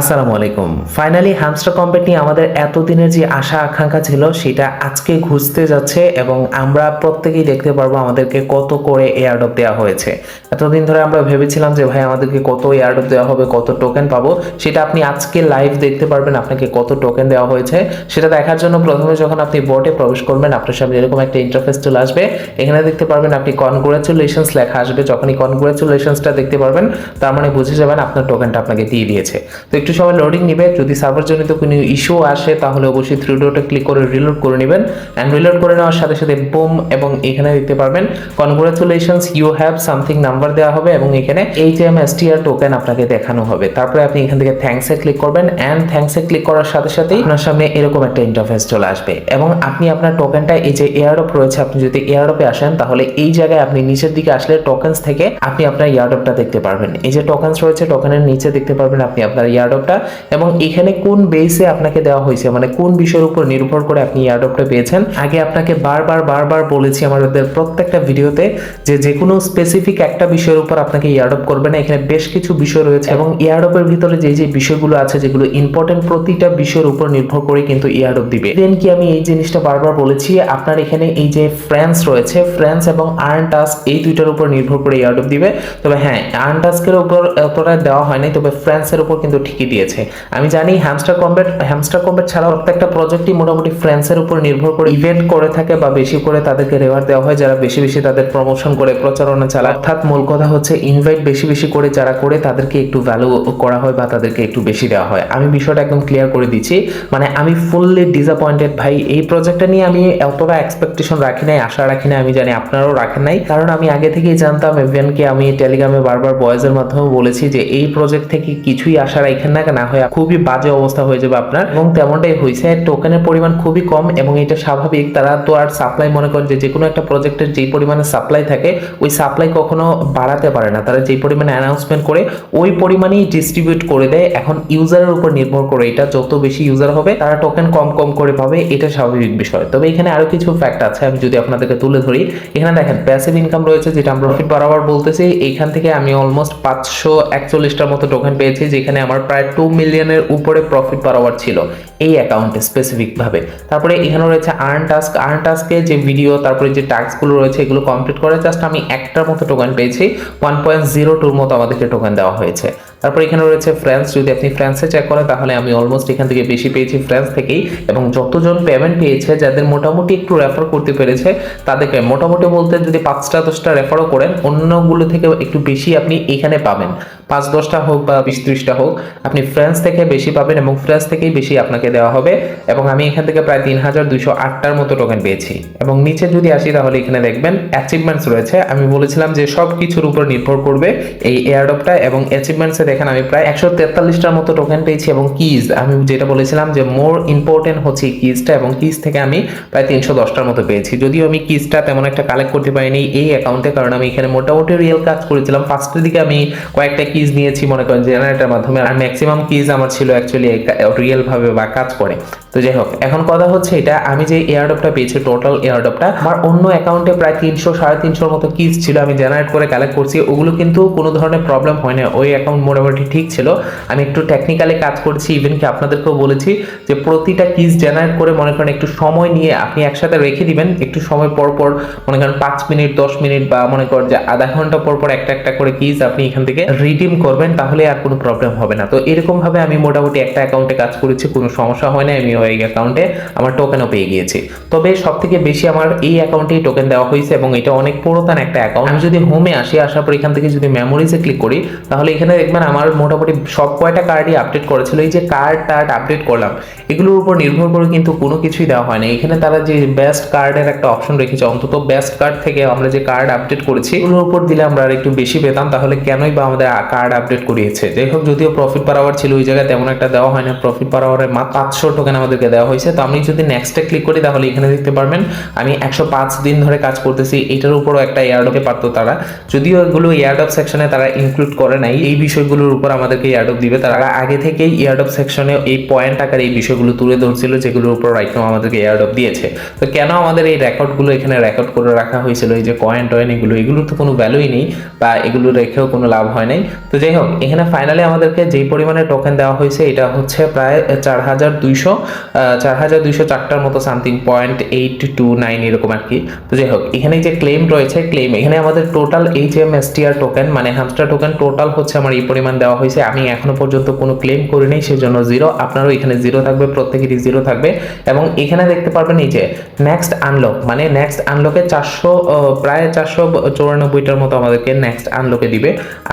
আসসালামু আলাইকুম। Finally hamster compete নিয়ে আমাদের এতদিনের যে আশা, আকাঙ্ক্ষা ছিল, সেটা আজকে ঘুরতে যাচ্ছে এবং আমরা প্রত্যেকেই দেখতে পারব আমাদেরকে কত করে এয়ারডপ দেওয়া হয়েছে। এতদিন ধরে আমরা ভেবেছিলাম যে, ভাই, আমাদেরকে কত এয়ারডপ দেওয়া হবে, কত টোকেন পাবো? সেটা আপনি আজকে লাইভ দেখতে পারবেন, আপনাকে কত টোকেন দেওয়া হয়েছে। সেটা দেখার জন্য প্রথমে যখন আপনি বোটে প্রবেশ করবেন, আপনার সামনে এরকম একটা ইন্টারফেস চলে আসবে। এখানে দেখতে পারবেন আপনি কনগ্রাচুলেশনস লেখা আসবে। যখনই কনগ্রাচুলেশনসটা দেখতে পারবেন, তার মানে বুঝে যাবেন আপনার টোকেনটা আপনাকে দিয়ে দিয়েছে। তো একটু সময় লোডিং নেবে যদি সার্ভার জনিত কোনো ইস্যু আসে, তাহলে অবশ্যই থ্রি ডটে ক্লিক করে রিলোড করে নেবেন। অ্যান্ড রিলোড করে নেওয়ার সাথে সাথে বুম এবং এখানে দেখতে পারবেন congratulations you have something number দেওয়া হবে এবং এখানে H M S R token আপনাকে দেখানো হবে। তারপরে আপনি এখান থেকে থ্যাঙ্কসে ক্লিক করবেন অ্যান্ড থ্যাঙ্কসে ক্লিক করার সাথে সাথেই আপনার সামনে এরকম একটা ইন্টারফেস চলে আসবে। এবং আপনি আপনার টোকেনটা এই যে এয়ারডপ রয়েছে, আপনি যদি এয়ারডপে আসেন, তাহলে এই জায়গায় আপনি নিচের দিকে আসলে টোকেন্স থেকে আপনি আপনার ইয়ারডপটা দেখতে পারবেন। এই যে টোকেন্স রয়েছে টোকেনের নিচে দেখতে পারবেন আপনি আপনার ইয়ারডপটা এবং এখানে কোন বেসে আপনাকে দেওয়া হয়েছে? মানে কোন বিষয়ের উপর নির্ভর করে আপনি ইয়ারডপটা পেয়েছেন? আগে আপনাকে বারবার বারবার বলেছি আমাদের প্রত্যেকটা ভিডিওতে যে যে কোনো স্পেসিফিক একটা বিষয়ের উপর আপনাকে ইয়ারডপ করবে না। এখানে বেশ কিছু বিষয় রয়েছে এবং ইয়ারডপের ভিতরে যে যে বিষয়গুলো আছে, যেগুলো ইম্পর্টেন্ট প্রতিটা বিষয়ের উপর নির্ভর করে কিন্তু ইয়ারডপ দিবে। দেন কি আমি এই জিনিসটা বারবার বলেছি, আপনার এখানে এই যে ফ্রেন্স রয়েছে ফ্রেন্স এবং আর্ন টাস্ক এই দুইটার উপর নির্ভর করে ইয়ারডপ দিবে। তবে হ্যাঁ আর্ন টাস্কের উপর, অতটা দেওয়া হয়নি, তবে ফ্রেন্সের উপর কিন্তু ঠিকই দিয়েছে। আমি জানি হ্যামস্টার কম্বেট হ্যামস্টার কম্বেট ছাড়াও প্রত্যেকটা প্রজেক্টই মোটামুটি ফ্রেন্সের উপর নির্ভর করে ইভেন্ট করে থাকে বা বেশি করে তাদেরকে রেওয়ার্ড দেওয়া হয়, যারা বেশি বেশি তাদের প্রমোশন করে, প্রচারণা চালায়। অর্থাৎ মূল কথা হচ্ছে ইনভাইট বেশি বেশি করে যারা করে, তাদেরকে একটু ভ্যালু করা হয় বা তাদেরকে একটু বেশি দেওয়া হয়। আমি বিষয়টা একদম ক্লিয়ার করে দিচ্ছি। মানে আমি ফুললি ডিসঅ্যাপয়েন্টেড ভাই। এই প্রজেক্টটা নিয়ে আমি অতটা এক্সপেকটেশন রাখি নাই, আশা রাখি নাই, আমি জানি আপনারাও রাখেন নাই। কারণ আমি আগে থেকেই জানতাম ইভেনকে আমি টেলিগ্রামে বারবার বয়েজের মাধ্যমে বলেছি যে, এই প্রজেক্ট থেকে কিছুই আশা রাখেন না না হয় খুবই বাজে অবস্থা হয়ে যাবে আপনার। এবং তেমনটাই হয়েছে টোকেনের পরিমাণ খুবই কম এবং এটা স্বাভাবিক। তারা তো আর সাপ্লাই মনে করেন যে যে কোনো একটা প্রজেক্টের যেই পরিমাণে সাপ্লাই থাকে, ওই সাপ্লাই কখনো বাড়াতে পারে না। তারা যেই পরিমাণে অ্যানাউন্সমেন্ট করে, ওই পরিমাণেই ডিস্ট্রিবিউট করে দেয়। এখন ইউজারের উপর নির্ভর করে এটা, যত বেশি ইউজার হবে, তারা টোকেন কম কম করে পাবে, এটা স্বাভাবিক বিষয়। তবে এখানে আরও কিছু ফ্যাক্ট আছে, আমি যদি আপনাদেরকে তুলে ধরি। এখানে দেখেন প্যাসিভ ইনকাম রয়েছে, যেটা আমরা প্রফিট বাড়াবার বলতেছি। এইখান থেকে আমি অলমোস্ট পাঁচশো একচল্লিশটার মতো টোকেন পেয়েছি, যেখানে আমার প্রায় টু মিলিয়নের উপরে প্রফিট বাড়াবার ছিল এই অ্যাকাউন্টে স্পেসিফিকভাবে তারপরে এখানে রয়েছে আর্ন টাস্ক আর্ন টাস্কে যে ভিডিও তারপরে যে টাস্কগুলো রয়েছে, এগুলো কমপ্লিট করে জাস্ট আমি একটার মতো টোকেন পেয়েছি। ওয়ান পয়েন্ট জিরো টুর মতো আমাদেরকে টোকেন দেওয়া হয়েছে। তারপর এখানে রয়েছে ফ্রান্স যদি আপনি ফ্রান্সে চেক করেন, তাহলে আমি অলমোস্ট এখান থেকে বেশি পেয়েছি ফ্রান্স থেকেই। এবং যতজন পেমেন্ট পেয়েছে, যাদের মোটামুটি একটু রেফার করতে পেরেছে, তাদেরকে মোটামুটি বলতে যদি পাঁচটা, দশটা রেফারও করেন, অন্যগুলো থেকে একটু বেশি আপনি এখানে পাবেন। পাঁচ, দশটা হোক বা বিশ, ত্রিশটা হোক, আপনি ফ্রান্স থেকে বেশি পাবেন এবং ফ্রান্স থেকেই বেশি আপনাকে দেওয়া হবে। এবং আমি এখান থেকে প্রায় তিন হাজার দুইশো আটটার মতো টোকেন পেয়েছি। এবং নিচে যদি আসি, তাহলে এখানে দেখবেন অ্যাচিভমেন্টস রয়েছে। আমি বলেছিলাম যে সব কিছুর উপর নির্ভর করবে এই এয়ারডপটা এবং অ্যাচিভমেন্টসে দেখেন আমি প্রায় একশো তেতাল্লিশটার মতো টোকেন পেয়েছি এবং কিজ আমি যেটা বলেছিলাম যে মোর ইম্পর্টেন্ট হচ্ছে কিজটা এবং কিজ থেকে আমি প্রায় তিনশো দশটার মতো পেয়েছি। যদিও আমি কিজটা তেমন একটা কালেক্ট করতে পারিনি এই অ্যাকাউন্টে কারণ আমি এখানে মোটামুটি রিয়েল কাজ করেছিলাম। ফার্স্টের দিকে আমি কয়েকটা কিজ নিয়েছি, মনে করেন জেনারেটার মাধ্যমে, আর ম্যাক্সিমাম কিজ আমার ছিল অ্যাকচুয়ালি রিয়েল ভাবে বা কাজ করে। তো যাই হোক, এখন কথা হচ্ছে এটা, আমি যে এয়ারডপটা পেয়েছি টোটাল এয়ারডপটা আমার অন্য অ্যাকাউন্টে প্রায় তিনশো, সাড়ে তিনশোর মতো কিজ ছিল, আমি জেনারেট করে কালেক্ট করছি। ওগুলো কিন্তু কোনো ধরনের প্রবলেম হয় না। ওই অ্যাকাউন্ট মোটামুটি ঠিক ছিল। আমি একটু টেকনিক্যালি কাজ করেছি ইভেন কি আপনাদেরকেও বলেছি যে প্রতিটা কিজ জেনারেট করে মনে করেন একটু সময় নিয়ে আপনি একসাথে রেখে দিবেন। একটু সময় পর পর মনে করেন পাঁচ মিনিট, দশ মিনিট বা মনে করেন যে আধা ঘণ্টা পর পর একটা একটা করে কিজ আপনি এখান থেকে রিডিম করবেন, তাহলে আর কোনো প্রবলেম হবে না। তো এরকম ভাবে আমি মোটামুটি একটা অ্যাকাউন্টে কাজ করেছি, কোনো সমস্যা হয় না আমি ওই অ্যাকাউন্টে আমার টোকেনও পেয়ে গিয়েছি। তবে সব থেকে বেশি আমার এই অ্যাকাউন্টেই টোকেন দেওয়া হয়েছে এবং এটা অনেক পুরাতন একটা অ্যাকাউন্ট আমি যদি হোমে আসি, আসার পর এখান থেকে যদি মেমোরিজে ক্লিক করি, তাহলে এখানে দেখবেন আমার মোটামুটি সব কয়টা কার্ডই আপডেট করেছিল। এই যে কার্ড টার্ড আপডেট করলাম, এগুলোর উপর নির্ভর করে কিন্তু কোনো কিছুই দেওয়া হয় না এখানে তারা যে বেস্ট কার্ডের একটা অপশন রেখেছে, অন্তত বেস্ট কার্ড থেকে আমরা যে কার্ড আপডেট করেছি, এগুলোর উপর দিলে আমরা আর একটু বেশি পেতাম, তাহলে কেনই বা আমাদের কার্ড আপডেট করিয়েছে। যাই হোক, যদিও প্রফিট পার আওয়ার ছিল, ওই জায়গায় তেমন একটা দেওয়া হয় না প্রফিট পার আওয়ারে মাত্র পাঁচশো টোকেন আমাদেরকে দেওয়া হয়েছে। তো আমি যদি নেক্সটে ক্লিক করি, তাহলে এখানে দেখতে পারবেন, আমি একশো পাঁচ দিন ধরে কাজ করতেছি। এটার উপরও একটা এয়ারডপে পারতো তারা। যদিও এগুলো এয়ারডপ সেকশনে তারা ইনক্লুড করে নাই, এই বিষয়গুলো যেগুলোর উপর আমাদেরকে ইয়ারডপ দিবে। তারা আগে থেকেই ইয়ারডপ সেকশনে এই পয়েন্ট আকারে এই বিষয়গুলো তুলে ধরছিল, যেগুলোর উপর রাইট নাও আমাদেরকে ইয়ারডপ দিয়েছে। তো কেন আমাদের এই রেকর্ডগুলো এখানে রেকর্ড করে রাখা হয়েছিল? এই যে কয়েন টয়েন এগুলো, এগুলোর তো কোনো ভ্যালুই নেই বা এগুলো রেখেও কোনো লাভ হয় নাই। তো যাই হোক, এখানে ফাইনালি আমাদেরকে যেই পরিমাণে টোকেন দেওয়া হয়েছে, এটা হচ্ছে প্রায় চার হাজার দুইশো চার হাজার দুইশো চারটার মতো something point eight two nine এরকম আর কি। তো যাই হোক, এখানে যে ক্লেম রয়েছে ক্লেম এখানে আমাদের total H M S TR token মানে হ্যামস্টার টোকেন টোটাল হচ্ছে আমার এই পরিমাণ দেওয়া হয়েছে। আমি এখনও পর্যন্ত কোনো ক্লেম করিনি, সেজন্য জিরো আপনারও এখানে জিরো থাকবে, প্রত্যেকেরই জিরো থাকবে। এবং এখানে দেখতে পারবেন এই যে নেক্সট আনলক মানে নেক্সট আনলকে চারশো প্রায় চারশো চৌরানব্বইটার মতো আমাদেরকে নেক্সট আনলকে দিবে।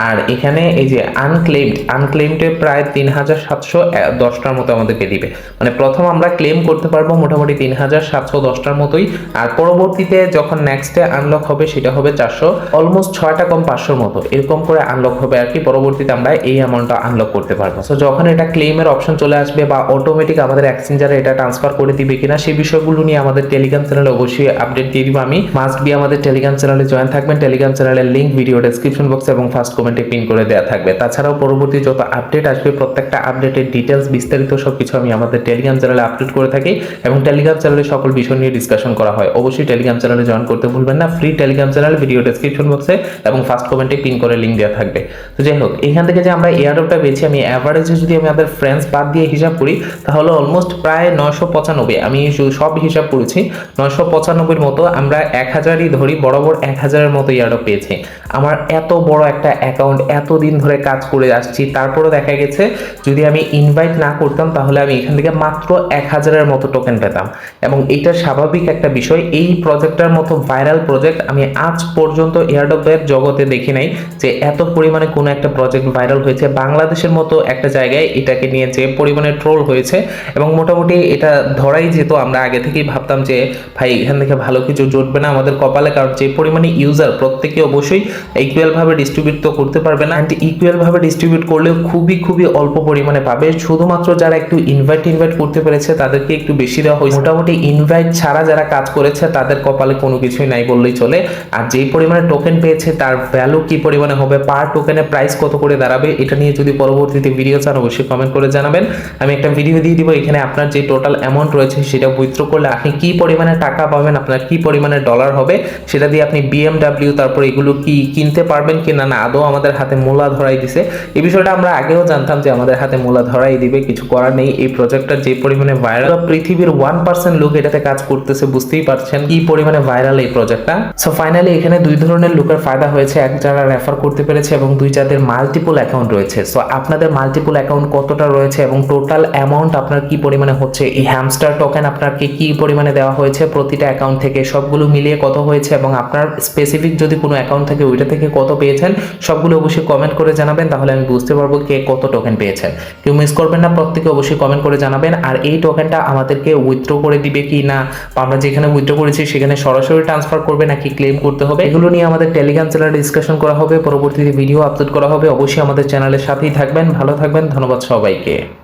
আর এখানে এই যে আনক্লেমড আনক্লেমডে প্রায় তিন হাজার সাতশো দশটার মতো আমাদেরকে দিবে। মানে প্রথম আমরা ক্লেম করতে পারব মোটামুটি তিন হাজার সাতশো দশটার মতোই। আর পরবর্তীতে যখন নেক্সটে আনলক হবে, সেটা হবে চারশো অলমোস্ট ছয়টা কম পাঁচশোর মতো। এরকম করে আনলক হবে আর কি। পরবর্তীতে আমরা এই অ্যামাউন্টটা আনলক করতে পারব। সো যখন এটা ক্লেমের অপশন চলে আসবে বা অটোমেটিক আমাদের এক্সচেঞ্জারে এটা ট্রান্সফার করে দিবে কিনা সেই বিষয়গুলো নিয়ে আমাদের টেলিগ্রাম চ্যানেলে অবশ্যই আপডেট দিয়ে দিব। আমি মাস্ট বি আমাদের টেলিগ্রাম চ্যানেলে জয়েন থাকবেন। টেলিগ্রাম চ্যানেলের লিঙ্ক ভিডিও ডেসক্রিপশন বক্সে এবং ফার্স্ট কমেন্টে পিন করে দেওয়া থাকবে। তাছাড়াও পরবর্তী যত আপডেট আসবে, প্রত্যেকটা আপডেটের ডিটেলস বিস্তারিত সব কিছু আমি আমাদের টেলিগ্রাম চ্যানেলে আপডেট করে থাকি এবং টেলিগ্রাম চ্যানেলে সকল বিষয় নিয়ে ডিসকাশন করা হয়। অবশ্যই টেলিগ্রাম চ্যানেলে জয়েন করতে ভুলবেন না। Free telegram channel video description বক্সে এবং ফার্স্ট কমেন্টে পিন করে লিঙ্ক দেওয়া থাকবে। তো যাই হোক, এখান থেকে যে আমরা এয়ারডপটা পেয়েছি, আমি অ্যাভারেজে যদি আমি আমাদের ফ্রেন্ডস বাদ দিয়ে হিসাব করি, তাহলে অলমোস্ট প্রায় নয়শো পঁচানব্বই, আমি সব হিসাব করেছি, নয়শো পঁচানব্বইয়ের মতো আমরা এক হাজারই ধরি, বরাবর এক হাজারের মতো ইয়ারডপ পেয়েছি। আমার এত বড় একটা অ্যাকাউন্ট এত দিন ধরে কাজ করে আসছি, তারপরও দেখা গেছে যদি আমি ইনভাইট না করতাম, তাহলে আমি এখান থেকে মাত্র এক হাজারের মতো টোকেন পেতাম। এবং এটা স্বাভাবিক একটা বিষয়, এই প্রজেক্টটার মতো ভাইরাল প্রজেক্ট আমি আজ পর্যন্ত এয়ারডপের জগতে দেখি নাই যে এত পরিমাণে কোনো একটা প্রজেক্ট ভাইরাল হয়েছে। বাংলাদেশের মতো একটা জায়গায় এটাকে নিয়ে যে পরিমাণে ট্রোল হয়েছে এবং মোটামুটি এটা ধরাই যেত, আমরা আগে থেকেই ভাবতাম যে, ভাই, এখান থেকে ভালো কিছু জুটবে না আমাদের কপালে। কারণ যে পরিমাণে ইউজার প্রত্যেকে অবশ্যই ইকুয়াল ভাবে ডিস্ট্রিবিউট তো করতে পারবে না। অ্যান্ড ইকুয়াল ভাবে ডিস্ট্রিবিউট করলেও খুবই খুবই অল্প পরিমাণে পাবে। শুধুমাত্র যারা একটু ইনভাইট ইনভাইট করতে পেরেছে, তাদেরকে একটু বেশি দেওয়া হয়েছে। মোটামুটি ইনভাইট ছাড়া যারা কাজ করেছে, তাদের কপালে কোনো কিছুই নাই বললেই চলে। আর যেই পরিমাণে টোকেন পেয়েছে, তার ভ্যালু কি পরিমাণে হবে? পার টোকেনের প্রাইস কত করে দাঁড়াবে, এটা নিয়ে যদি পরবর্তীতে ভিডিও চান, অবশ্যই কমেন্ট করে জানাবেন। আমি একটা ভিডিও দিয়ে দিব, এখানে আপনার যে টোটাল অ্যামাউন্ট রয়েছে, সেটা উইথড্র করলে আপনি কি পরিমাণে টাকা পাবেন, আপনার কি পরিমাণে ডলার হবে, সেটা দিয়ে আপনি বিএমডাব্লিউ তারপর এগুলো কি কিনতে পারবেন কি না না আদৌ আমাদের হাতে মূলা ধরাই দিছে। এই বিষয়টা আমরা আগেও জানতাম যে আমাদের হাতে মূলা ধরাই দিবে, কিছু করার নেই। এই প্রজেক্টটা যে পরিমাণে ভাইরাল পৃথিবীর ওয়ান পার্সেন্ট লোক এটাতে কাজ করতেছে, বুঝতেই পারছেন কি পরিমাণে ভাইরাল এই প্রজেক্টটা সো ফাইনালি এখানে দুই ধরনের লোকের ফায়দা হয়েছে। এক যারা রেফার করতে পেরেছে এবং দুই যাদের মাল্টিপল অ্যাকাউন্ট রয়েছে। সো আপনাদের মাল্টিপল অ্যাকাউন্ট কতটা রয়েছে এবং টোটাল অ্যামাউন্ট আপনার কি পরিমাণে হচ্ছে? এই হ্যামস্টার টোকেন আপনাকে কি পরিমাণে দেওয়া হয়েছে? প্রতিটা অ্যাকাউন্ট থেকে সবগুলো মিলিয়ে কত হয়েছে এবং আপনার স্পেসিফিক যদি কোনো অ্যাকাউন্ট থাকে, ওইটা থেকে কত পেয়েছেন? সবগুলো অবশ্যই কমেন্ট করে জানাবেন, তাহলে আমি বুঝতে পারব কে কত টোকেন পেয়েছেন। কেউ মিস করবেন না, প্রত্যেকে অবশ্যই কমেন্ট করে জানাবেন। আর এই টোকেনটা আমাদেরকে উইথড্র করে দিবে কি না? আমরা যেখানে উইথড্র করেছি, সেখানে সরাসরি ট্রান্সফার করবে নাকি ক্লেম করতে হবে? এগুলো নিয়ে আমাদের টেলিগ্রাম চ্যানেলে ডিসকাশন করা হবে। পরবর্তীতে ভিডিও আপলোড করা হবে। অবশ্যই আমাদের চ্যানেলের সাথেই থাকবেন। ভালো থাকবেন। ধন্যবাদ সবাইকে।